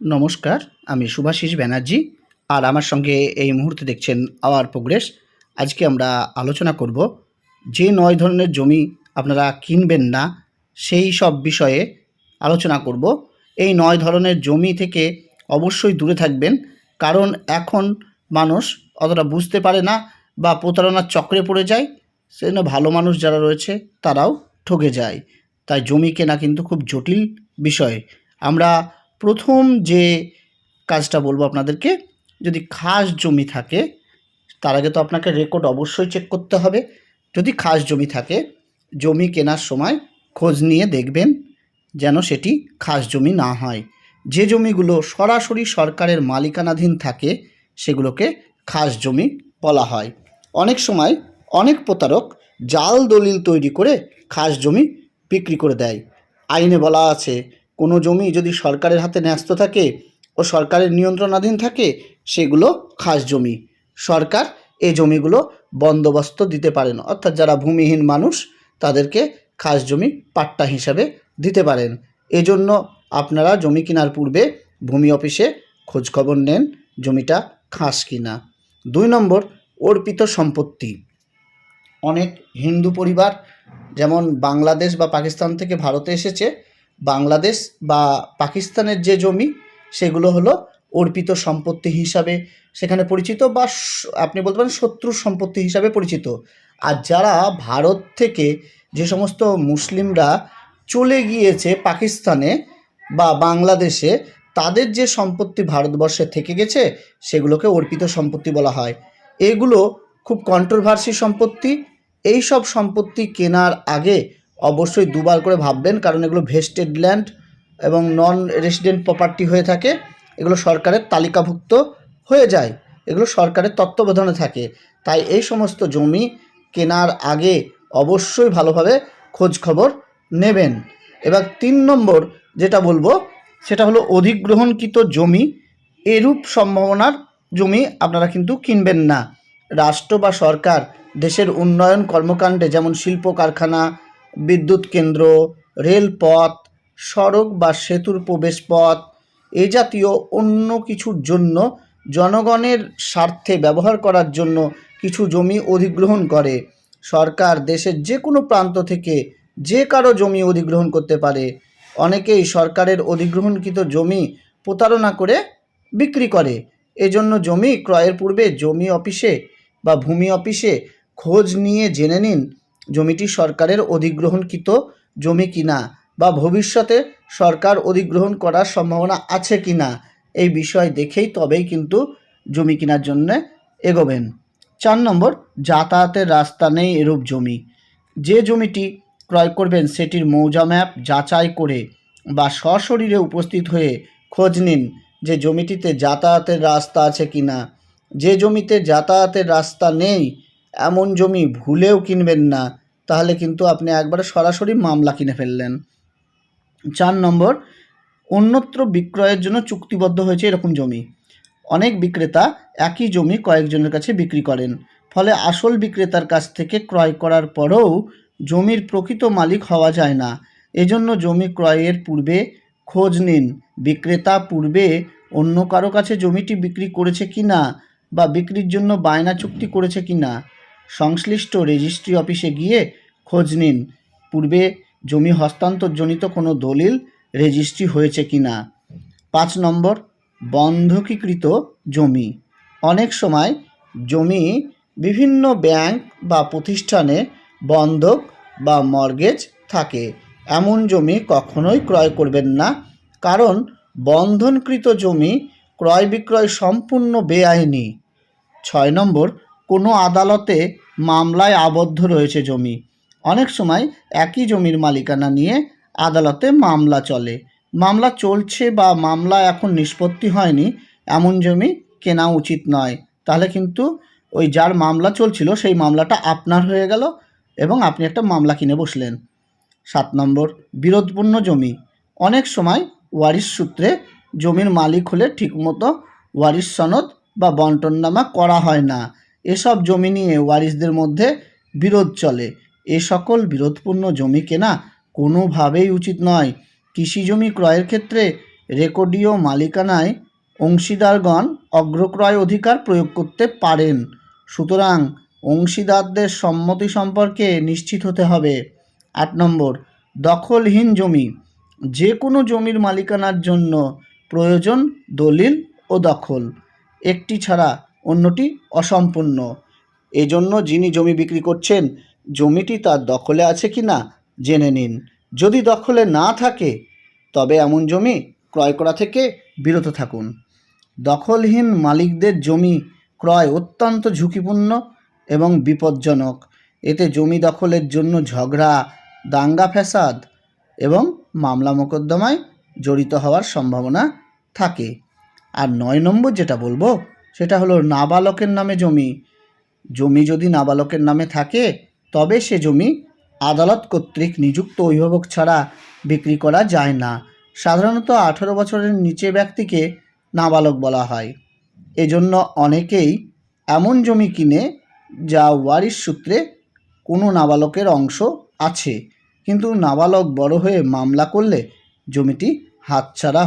নমস্কার, আমি সুভাষিস ব্যানার্জি। আর আমার সঙ্গে এই মুহূর্তে দেখছেন আওয়ার প্রোগ্রেস। আজকে আমরা আলোচনা করব যে নয় ধরনের জমি আপনারা কিনবেন না, সেই সব বিষয়ে আলোচনা করব। এই নয় ধরনের জমি থেকে অবশ্যই দূরে থাকবেন, কারণ এখন মানুষ অতটা বুঝতে পারে না বা প্রতারণার চক্রে পড়ে যায়, সেজন্য ভালো মানুষ যারা রয়েছে তারাও ঠকে যায়। তাই জমি কেনা কিন্তু খুব জটিল বিষয়। আমরা প্রথম যে কাজটা বলব আপনাদেরকে, যদি খাস জমি থাকে, তার আগে তো আপনাকে রেকর্ড অবশ্যই চেক করতে হবে। যদি খাস জমি থাকে, জমি কেনার সময় খোঁজ নিয়ে দেখবেন যেন সেটি খাস জমি না হয়। যে জমিগুলো সরাসরি সরকারের মালিকানাধীন থাকে, সেগুলোকে খাস জমি বলা হয়। অনেক সময় অনেক প্রতারক জাল দলিল তৈরি করে খাস জমি বিক্রি করে দেয়। আইনে বলা আছে কোনো জমি যদি সরকারের হাতে ন্যস্ত থাকে ও সরকারের নিয়ন্ত্রণাধীন থাকে, সেগুলো খাস জমি। সরকার এই জমিগুলো বন্দোবস্ত দিতে পারেন। অর্থাৎ যারা ভূমিহীন মানুষ, তাদেরকে খাস জমি পাট্টা হিসাবে দিতে পারেন। এজন্য আপনারা জমি কেনার পূর্বে ভূমি অফিসে খোঁজখবর নেন জমিটা খাস কিনা। দুই নম্বর, অর্পিত সম্পত্তি। অনেক হিন্দু পরিবার, যেমন বাংলাদেশ বা পাকিস্তান থেকে ভারতে এসেছে বাংলাদেশ বা পাকিস্তানের যে জমি, সেগুলো হলো অর্পিত সম্পত্তি হিসাবে সেখানে পরিচিত বা আপনি বলতে পারেন শত্রু সম্পত্তি হিসাবে পরিচিত। আর যারা ভারত থেকে যে সমস্ত মুসলিমরা চলে গিয়েছে পাকিস্তানে বা বাংলাদেশে, তাদের যে সম্পত্তি ভারতবর্ষে থেকে গেছে, সেগুলোকে অর্পিত সম্পত্তি বলা হয়। এগুলো খুব কন্ট্রোভার্সি সম্পত্তি। এই সব সম্পত্তি কেনার আগে অবশ্যই দুবার করে ভাববেন, কারণ এগুলো ভেস্টেড ল্যান্ড এবং নন রেসিডেন্ট প্রপার্টি হয়ে থাকে, এগুলো সরকারের তালিকাভুক্ত হয়ে যায়, এগুলো সরকারের তত্ত্বাবধানে থাকে। তাই এই সমস্ত জমি কেনার আগে অবশ্যই ভালোভাবে খোঁজ খবর নেবেন। এবার তিন নম্বর যেটা বলব, সেটা হলো অধিগ্রহণকৃত জমি। এরূপ সম্ভাবনার জমি আপনারা কিন্তু কিনবেন না। রাষ্ট্র বা সরকার দেশের উন্নয়ন কর্মকাণ্ডে যেমন শিল্প কারখানা বিদ্যুৎ কেন্দ্র, রেলপথ, সড়ক বা সেতুর প্রবেশপথ, এ জাতীয় অন্য কিছুর জন্য জনগণের স্বার্থে ব্যবহার করার জন্য কিছু জমি অধিগ্রহণ করে। সরকার দেশের যে কোনো প্রান্ত থেকে যে কারও জমি অধিগ্রহণ করতে পারে। অনেকেই সরকারের অধিগ্রহণকৃত জমি প্রতারণা করে বিক্রি করে। এজন্য জমি ক্রয়ের পূর্বে জমি অফিসে বা ভূমি অফিসে খোঁজ নিয়ে জেনে নিন। জমিটি সরকারের অধিগ্রহণকৃত জমি কিনা বা ভবিষ্যতে সরকার অধিগ্রহণ করার সম্ভাবনা আছে কিনা এই বিষয় দেখেই তবেই কিন্তু জমি কেনার জন্য এগোবেন। চার নম্বর, যাতায়াতের রাস্তা নেই এরূপ জমি। যে জমিটি ক্রয় করবেন সেটির মৌজা ম্যাপ যাচাই করে বা সশরীরে উপস্থিত হয়ে খোঁজ নিন যে জমিটিতে যাতায়াতের রাস্তা আছে কি না যে জমিতে যাতায়াতের রাস্তা নেই এমন জমি ভুলেও কিনবেন না, তাহলে কিন্তু আপনি একবারে সরাসরি মামলা কিনে ফেললেন। চার নম্বর, অন্যত্র বিক্রয়ের জন্য চুক্তিবদ্ধ হয়েছে এরকম জমি। অনেক বিক্রেতা একই জমি কয়েকজনের কাছে বিক্রি করেন, ফলে আসল বিক্রেতার কাছ থেকে ক্রয় করার পরেও জমির প্রকৃত মালিক হওয়া যায় না। এজন্য জমি ক্রয়ের পূর্বে খোঁজ নিন, বিক্রেতা পূর্বে অন্য কারও কাছে জমিটি বিক্রি করেছে কি না বা বিক্রির জন্য বায়না চুক্তি করেছে কি না সংশ্লিষ্ট রেজিস্ট্রি অফিসে গিয়ে খোঁজ নিন। পূর্বে জমি হস্তান্তরজনিত কোনো দলিল রেজিস্ট্রি হয়েছে কি না। পাঁচ নম্বর, বন্ধকীকৃত জমি। অনেক সময় জমি বিভিন্ন ব্যাংক বা প্রতিষ্ঠানে বন্ধক বা মর্গেজ থাকে। এমন জমি কখনোই ক্রয় করবেন না। কারণ বন্ধনকৃত জমি ক্রয় বিক্রয় সম্পূর্ণ বেআইনি। ছয় নম্বর কোনো আদালতে মামলায় আবদ্ধ রয়েছে জমি। অনেক সময় একই জমির মালিকানা নিয়ে আদালতে মামলা চলে। মামলা চলছে বা মামলা এখন নিষ্পত্তি হয়নি, এমন জমি কেনা উচিত নয়। তাহলে কিন্তু ওই যার মামলা চলছিল, সেই মামলাটা আপনার হয়ে গেল এবং আপনি একটা মামলা কিনে বসলেন। সাত নম্বর, বিরোধপূর্ণ জমি। অনেক সময় ওয়ারিশ সূত্রে জমির মালিক হলে ঠিকমতো ওয়ারিশ সনদ বা বন্টননামা করা হয় না। এসব জমি নিয়ে ওয়ারিশদের মধ্যে বিরোধ চলে। এ সকল বিরোধপূর্ণ জমি কেনা কোনোভাবেই উচিত নয়। কৃষি জমি ক্রয়ের ক্ষেত্রে রেকর্ডীয় মালিকানায় অংশীদারগণ অগ্রক্রয় অধিকার প্রয়োগ করতে পারেন। সুতরাং অংশীদারদের সম্মতি সম্পর্কে নিশ্চিত হতে হবে। আট নম্বর, দখলহীন জমি। যে কোনো জমির মালিকানার জন্য প্রয়োজন দলিল ও দখল। একটি ছাড়া অন্যটি অসম্পূর্ণ। এজন্য যিনি জমি বিক্রি করছেন, জমিটি তার দখলে আছে কি না জেনে নিন। যদি দখলে না থাকে, তবে এমন জমি ক্রয় করা থেকে বিরত থাকুন। দখলহীন মালিকদের জমি ক্রয় অত্যন্ত ঝুঁকিপূর্ণ এবং বিপজ্জনক। এতে জমি দখলের জন্য ঝগড়া, দাঙ্গা ফ্যাসাদ এবং মামলা মোকদ্দমায় জড়িত হওয়ার সম্ভাবনা থাকে। আর নয় নম্বর যেটা বলব সেটা হলো নাবালকের নামে জমি। জমি যদি নাবালকের নামে থাকে, তবে সে জমি আদালত কর্তৃক নিযুক্ত অভিভাবক ছাড়া বিক্রি করা যায় না। সাধারণত আঠেরো বছরের নিচে ব্যক্তিকে নাবালক বলা হয়। এজন্য অনেকেই এমন জমি কিনে যা ওয়ারিশ সূত্রে কোনো নাবালকের অংশ আছে। কিন্তু নাবালক বড় হয়ে মামলা করলে জমিটি হাতছাড়া